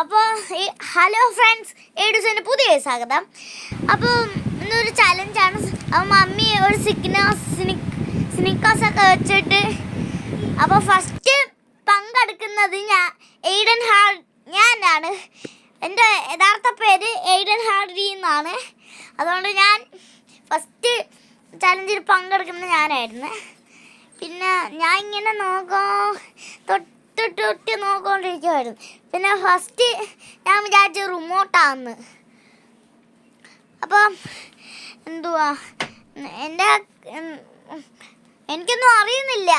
അപ്പോൾ ഈ hello friends ഏഡുസിന്റെ പുതിയ സ്വാഗതം. അപ്പോൾ ഇന്നൊരു ചലഞ്ചാണ് അപ്പോൾ മമ്മി ഒരു സിഗ്നസ് സ്നിക്കേഴ്സ് ഒക്കെ വെച്ചിട്ട് അപ്പോൾ ഫസ്റ്റ് പങ്കെടുക്കുന്നത് ഞാൻ എയ്ഡൻ ഹാർ ഞാനാണ്. എന്റെ യഥാർത്ഥ പേര് എയ്ഡൻ ഹാർഡി എന്നാണ്. അതുകൊണ്ട് ഞാൻ ഫസ്റ്റ് ചലഞ്ചിൽ പങ്കെടുക്കുന്നത് ഞാനായിരുന്നു. പിന്നെ ഞാൻ ഇങ്ങനെ നോക്കാം തൊട്ട് തൊട്ട് നോക്കിക്കൊണ്ടിരിക്കുമായിരുന്നു പിന്നെ ഫസ്റ്റ് ഞാൻ വിചാരിച്ചു റിമോട്ടാന്ന് അപ്പം എന്തുവാ? എന്റെ എനിക്കൊന്നും അറിയുന്നില്ല.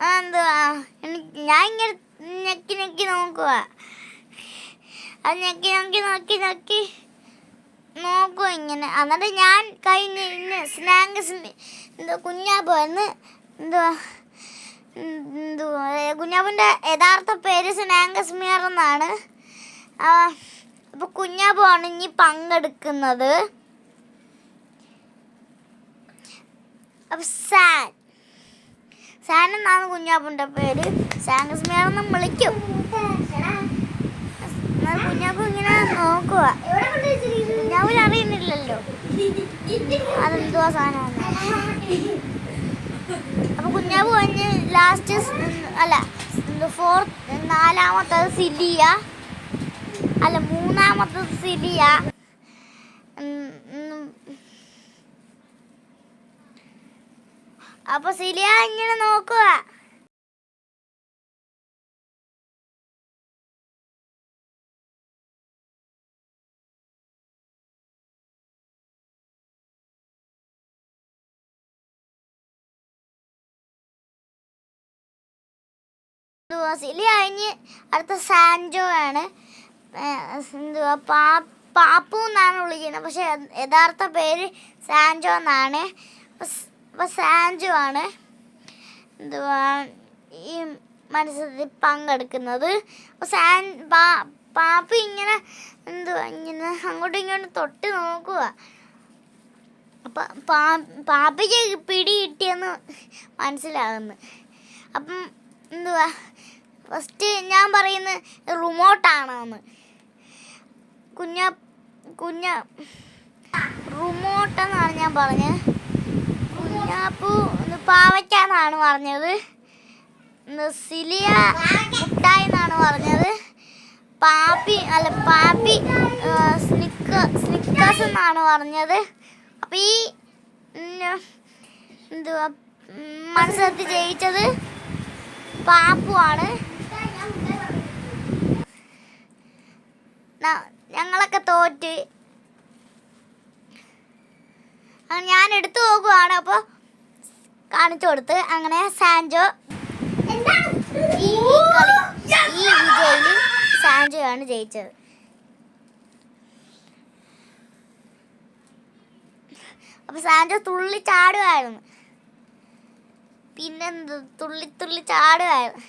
എന്തുവാ എനിക്ക് ഞാൻ ഇങ്ങനെ ഞെക്കി ഞെക്കി നോക്കുക അത് ഞെക്കി ഞെക്കി നോക്കി നോക്കി നോക്കുക ഇങ്ങനെ. എന്നിട്ട് ഞാൻ കഴിഞ്ഞ് ഇന്ന് സ്നാങ്ക് എന്തോ കുഞ്ഞാ പോയെന്ന് എന്തുവാ? കുഞ്ഞാപ്പിന്റെ യഥാർത്ഥ പേര് സ്നാങ്കസ്മിയർ എന്നാണ്. അപ്പോൾ കുഞ്ഞാപ്പാണ് ഇനി പങ്കെടുക്കുന്നത്. അപ്പോൾ സാൻ. സാൻ എന്നാണ് കുഞ്ഞാപ്പിന്റെ പേര്. സാങ്കസ്മിയർ എന്ന് വിളിക്കും. കുഞ്ഞാപ്പ് ഇങ്ങനെ നോക്കുക കുഞ്ഞാപ്പിന് അറിയുന്നില്ലല്ലോ. അതെന്തുവാ സാധനമാണ് കുഞ്ഞാപ്പ് കഴിഞ്ഞ് ലാസ്റ്റ് അല്ല ഫോർത്ത് നാലാമത്തത് സിലിയ. അല്ല മൂന്നാമത്തത് സിലിയ. ഉം, ഉം. അപ്പൊ സിലിയ ഇങ്ങനെ നോക്കുക എന്തുവാ സിലി കഴിഞ്ഞ് അടുത്ത സാൻജോ ആണ്. എന്തുവാ പാ പാപ്പു എന്നാണ് വിളിക്കുന്നത്. പക്ഷെ യഥാർത്ഥ പേര് സാൻജോ എന്നാണ്. അപ്പോൾ സാൻജോ ആണ്. എന്തുവാ ഈ മത്സരത്തിൽ പങ്കെടുക്കുന്നത്? അപ്പോൾ സാൻ പാ പാപ്പ ഇങ്ങനെ എന്തുവാ ഇങ്ങനെ അങ്ങോട്ടും ഇങ്ങോട്ടും തൊട്ട് നോക്കുക അപ്പം പാ പാപ്പയ്ക്ക് പിടി കിട്ടിയെന്ന് മനസ്സിലാകുന്നു. അപ്പം എന്തുവാ? ഫസ്റ്റ് ഞാൻ പറയുന്ന റിമോട്ടാണെന്ന് കുഞ്ഞ കുഞ്ഞ റിമോട്ടെന്നാണ് ഞാൻ പറഞ്ഞത്. കുഞ്ഞാപ്പു പാവയ്ക്കാന്നാണ് പറഞ്ഞത്. സിലിയ മുട്ടായി എന്നാണ് പറഞ്ഞത്. പാപ്പി അല്ല പാപ്പി സ്നിക്ക സ്നിക്കേഴ്സ് എന്നാണ് പറഞ്ഞത്. അപ്പം ഈ എന്തുവാ മത്സരത്തിൽ ജയിച്ചത് പാപ്പുവാണ്. ഞങ്ങളൊക്കെ തോറ്റ്. ഞാൻ എടുത്തു പോകുവാണ് അപ്പോൾ കാണിച്ചു കൊടുത്ത്. അങ്ങനെ സാൻജോ ഈ ഈ കളി ഈ വിജയിൽ സാൻജോ ആണ് ജയിച്ചത്. അപ്പോൾ സാൻജോ തുള്ളി ചാടുമായിരുന്നു പിന്നെന്ത്? തുള്ളി തുള്ളി ചാടുകയാണ്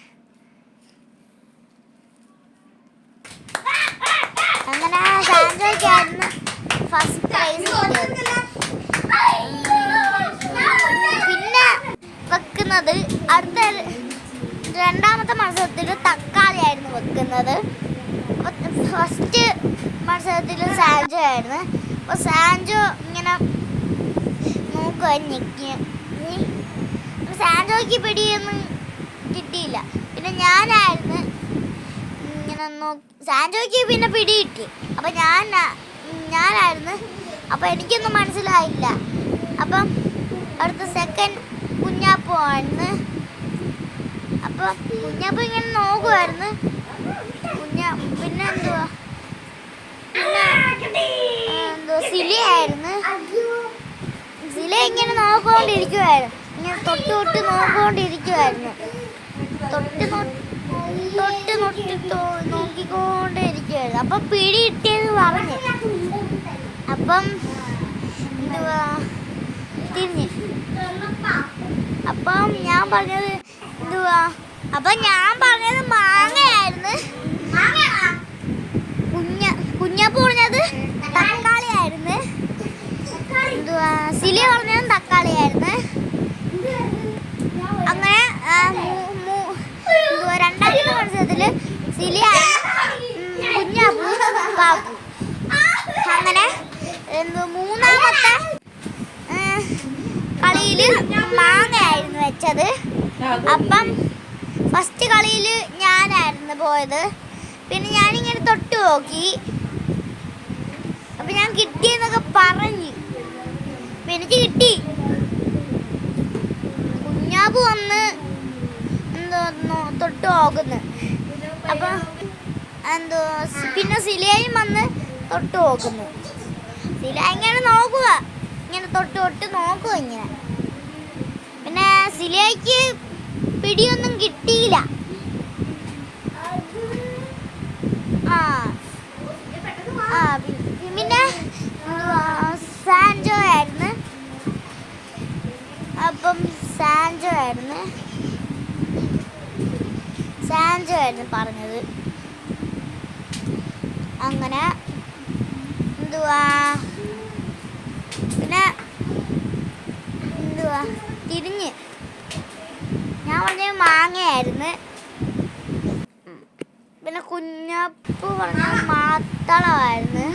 അങ്ങനെ സാൻജോയ്ക്കായിരുന്നു ഫസ്റ്റ് പ്രൈസ് പിന്നെ വെക്കുന്നത് അടുത്ത രണ്ടാമത്തെ മത്സരത്തിൽ തക്കാളിയായിരുന്നു വെക്കുന്നത്. ഫസ്റ്റ് മത്സരത്തിൽ സാൻജോ ആയിരുന്നു. അപ്പോൾ സാൻജോ ഇങ്ങനെ നോക്കുക ഞെക്കി. അപ്പോൾ സാൻജോയ്ക്ക് പിടിയൊന്നും കിട്ടിയില്ല. പിന്നെ ഞാനായിരുന്നു ഇങ്ങനെ നോക്കി സാൻഡോയ്ക്ക് പിന്നെ പിടി കിട്ടി. അപ്പം ഞാൻ ഞാനായിരുന്നു അപ്പം എനിക്കൊന്നും മനസ്സിലായില്ല. അപ്പം അടുത്ത സെക്കൻഡ് കുഞ്ഞാപ്പു ആണ് അപ്പം കുഞ്ഞാപ്പു ഇങ്ങനെ നോക്കുമായിരുന്നു കുഞ്ഞാ പിന്നെ എന്തുവാ? പിന്നെ ആ, എന്തുവാ? സിലിയായിരുന്നു. സില ഇങ്ങനെ നോക്കിക്കൊണ്ടിരിക്കുമായിരുന്നു ഇങ്ങനെ തൊട്ട് തൊട്ട് നോക്കിക്കൊണ്ടിരിക്കുമായിരുന്നു തൊട്ട് തൊട്ട് തൊട്ട് നോക്കിക്കൊണ്ടിരിക്കുമായിരുന്നു നോക്കിക്കൊണ്ടേ അപ്പം പിടി കിട്ടിയെന്ന് പറഞ്ഞു. അപ്പം എന്തുവാ? തിരിഞ്ഞു. അപ്പം ഞാൻ പറഞ്ഞത് എന്തുവാ? അപ്പം ഞാൻ പറഞ്ഞത് മാങ്ങയായിരുന്നു. കുഞ്ഞ കുഞ്ഞപ്പൂ പറഞ്ഞത് തക്കാളിയായിരുന്നു. എന്തുവാ? സിലി പറഞ്ഞത് സിലിയായിരുന്നു കുഞ്ഞാപ്പു പാപ്പു അങ്ങനെ മൂന്നാമത്തെ കളിയിൽ മാങ്ങയായിരുന്നു വെച്ചത്. അപ്പം ഫസ്റ്റ് കളിയിൽ ഞാനായിരുന്നു പോയത്. പിന്നെ ഞാനിങ്ങനെ തൊട്ട് നോക്കി. അപ്പം ഞാൻ കിട്ടിയെന്നൊക്കെ പറഞ്ഞു. അപ്പം എനിക്ക് കിട്ടി. കുഞ്ഞാബ് വന്ന് എന്തോ നോ- തൊട്ട് നോക്കുന്നു. അപ്പം എന്തോ പിന്നെ സിലയും വന്ന് തൊട്ട് നോക്കുന്നു. സില ഇങ്ങനെ നോക്കുക. ഇങ്ങനെ തൊട്ട് തൊട്ട് നോക്കുക ഇങ്ങനെ. പിന്നെ സിലയ്ക്ക് പിടിയൊന്നും കിട്ടിയില്ല. ആ. ആ പിന്നെ സാൻജോ ആയിരുന്നു അപ്പം സാൻജോ ആയിരുന്നു സാൻജോ ആയിരുന്നു പറഞ്ഞത്. അങ്ങനെ എന്തുവാ? പിന്നെ എന്തുവാ? തിരിഞ്ഞ്. ഞാൻ പറഞ്ഞ മാങ്ങയായിരുന്നു. പിന്നെ കുഞ്ഞപ്പു പറഞ്ഞ മാത്തളമായിരുന്നു.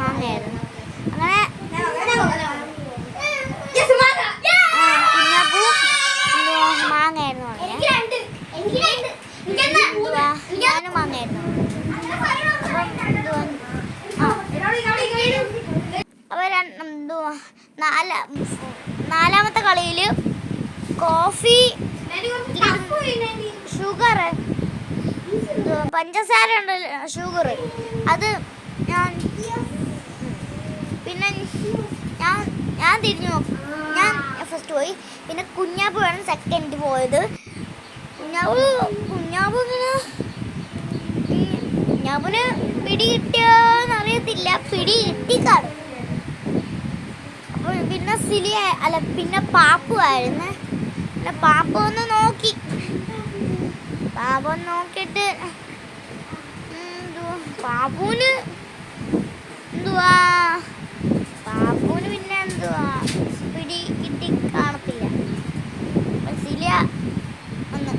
മാങ്ങയായിരുന്നു. അങ്ങനെ ആ, കുഞ്ഞപ്പു എന്തുവാ, മാങ്ങയായിരുന്നു പറഞ്ഞത് എന്തുവാ ഞാനും മാങ്ങയായിരുന്നു അപ്പം എന്തുവാ ആ അപ്പോൾ എന്തുവാ നാല നാലാമത്തെ കളിയിൽ കോഫി ഷുഗർ പഞ്ചസാര ഉണ്ടല്ലോ ഷുഗർ. അത് ഞാൻ പിന്നെ ഞാൻ ഞാൻ തിരിഞ്ഞു നോക്കും. ഞാൻ ഫസ്റ്റ് പോയി. പിന്നെ കുഞ്ഞാപ്പ് വേണം സെക്കൻഡ് പോയത്. കുഞ്ഞാവ് കുഞ്ഞാവ് ഇങ്ങനെ കുഞ്ഞാപ്പിന് പിടി കിട്ടിയോന്നറിയത്തില്ല പിടി കിട്ടിക്കാണും പിന്നെ സിലിയ അല്ല പിന്നെ പാപ്പു ആയിരുന്നു. പിന്നെ പാപ്പ ഒന്ന് നോക്കി. പാപ്പ നോക്കിയിട്ട് പാപ്പുവിന് എന്തുവാ പാപ്പുവിന് പിന്നെ എന്തുവാ പിടി കിട്ടി കാണത്തില്ല അപ്പം സിലിയ ഒന്ന്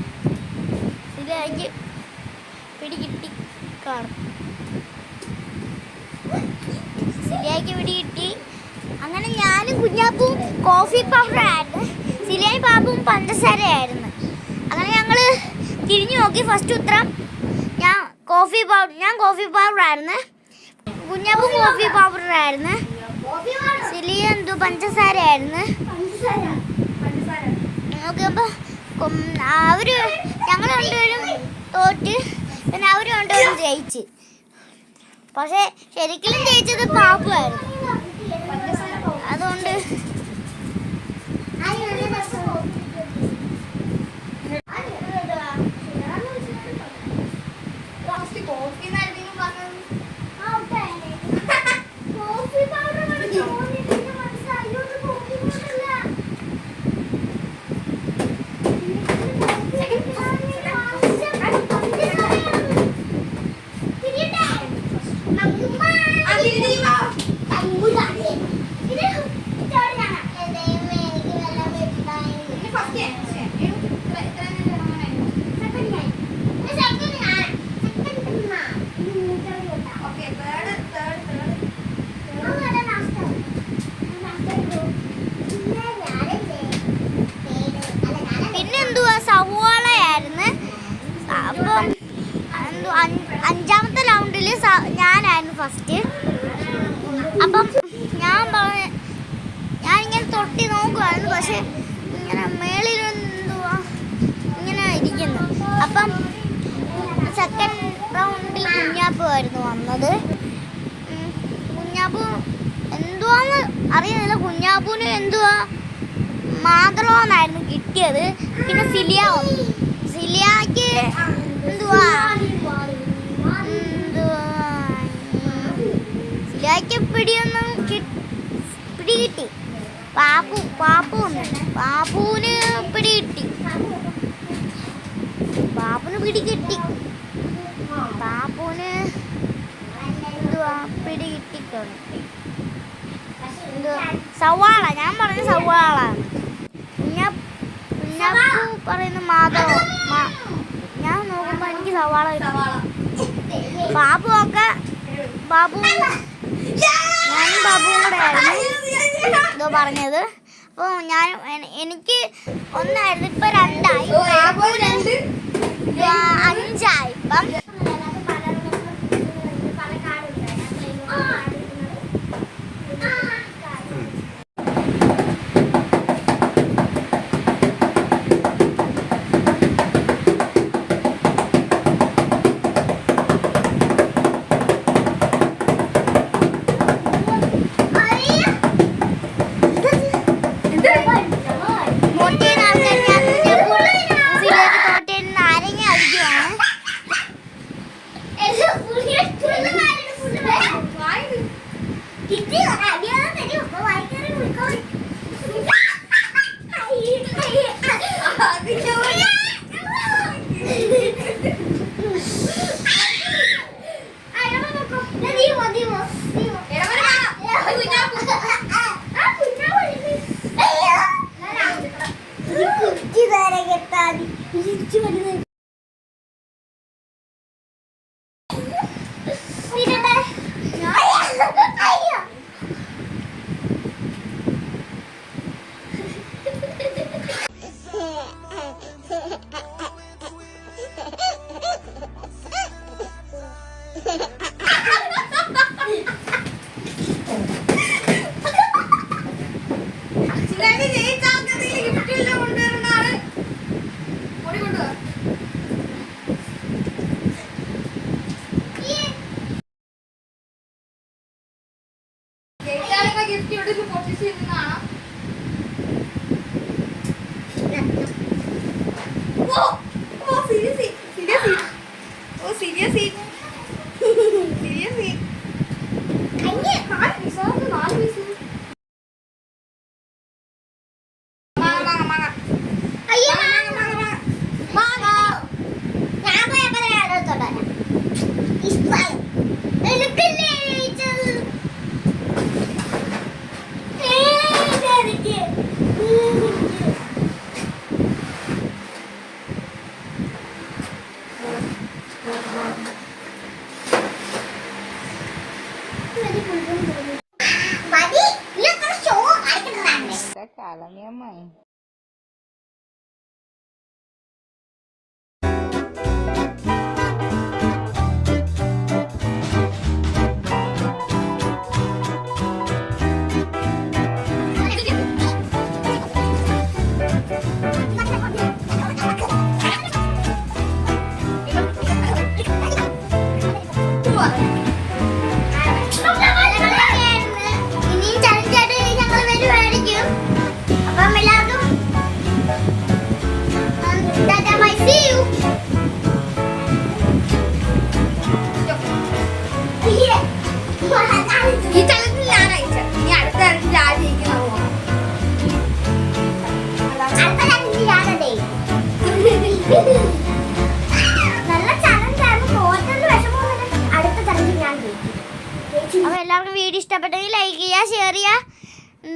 സിലിയക്ക് പിടി കിട്ടി കാണും സിലിയക്ക് പിടി കിട്ടി അങ്ങനെ ഞാനും കുഞ്ഞാപ്പും കോഫി പൗഡറായിരുന്നു സിലിയായി ബാബും പഞ്ചസാരയായിരുന്നു. അങ്ങനെ ഞങ്ങൾ തിരിഞ്ഞു നോക്കി. ഫസ്റ്റ് ഉത്തരം ഞാൻ കോഫി പൗഡർ ഞാൻ കോഫി പൗഡറായിരുന്നു കുഞ്ഞപ്പും കോഫി പൗഡറായിരുന്നു സിലിയ എന്തോ? പഞ്ചസാരയായിരുന്നു. നോക്കിയപ്പോൾ അവർ ഞങ്ങൾ രണ്ടുപേരും തോറ്റ്. പിന്നെ അവർ രണ്ടുപേരും ജയിച്ച്. പക്ഷേ ശരിക്കും ജയിച്ചത് പാപ്പുമായിരുന്നു അതുകൊണ്ട് പിന്നെ എന്തുവാ സവാളയായിരുന്നു അപ്പം എന്തു അഞ്ചാമത്തെ റൗണ്ടിൽ ഞാനായിരുന്നു ഫസ്റ്റ് അപ്പം ഞാൻ പറഞ്ഞ ഞാനിങ്ങനെ തൊട്ടി നോക്കുമായിരുന്നു പക്ഷെ ഇങ്ങനെ മേളിൽ എന്തുവാ? ഇങ്ങനെ ഇരിക്കുന്നു. അപ്പം സെക്കൻഡ് റൗണ്ടിൽ കുഞ്ഞാപ്പുമായിരുന്നു വന്നത്. ഉം, കുഞ്ഞാപ്പു എന്തുവാന്ന് അറിയുന്നില്ല. കുഞ്ഞാപ്പുവിന് എന്തുവാ? മാത്രമാണെന്നായിരുന്നു കിട്ടിയത്. പിന്നെ സിലിയ സിലിയക്ക് ചെറുതായിട്ട് പിടിയൊന്നും പിടി കിട്ടി. പാപ്പു പാപ്പു ഒന്ന് പാപ്പുവിന് പിടി കിട്ടി. പാപ്പുന് പിടി കിട്ടി. പാപ്പുന് എന്തുവാ പിടി കിട്ടിട്ടുണ്ട് എന്തുവാ? സവാള. ഞാൻ പറഞ്ഞ സവാള. പിന്നെ പറയുന്ന മാധവ. ഞാൻ നോക്കുമ്പോൾ എനിക്ക് സവാള കിട്ടും. ബാബു ഒക്കെ ബാബു ഞാനും ബാബുവും കൂടെ ആയിരുന്നു എന്തോ പറഞ്ഞത്. അപ്പോൾ ഞാൻ എനിക്ക് ഒന്നായിരുന്നു ഇപ്പം രണ്ടായി. അഞ്ചായി. ഇപ്പം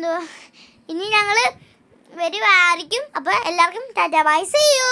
എന്തുവാ? ഇനി ഞങ്ങൾ വരുവായിരിക്കും. അപ്പോൾ എല്ലാവർക്കും ടാറ്റാ ബൈ. See you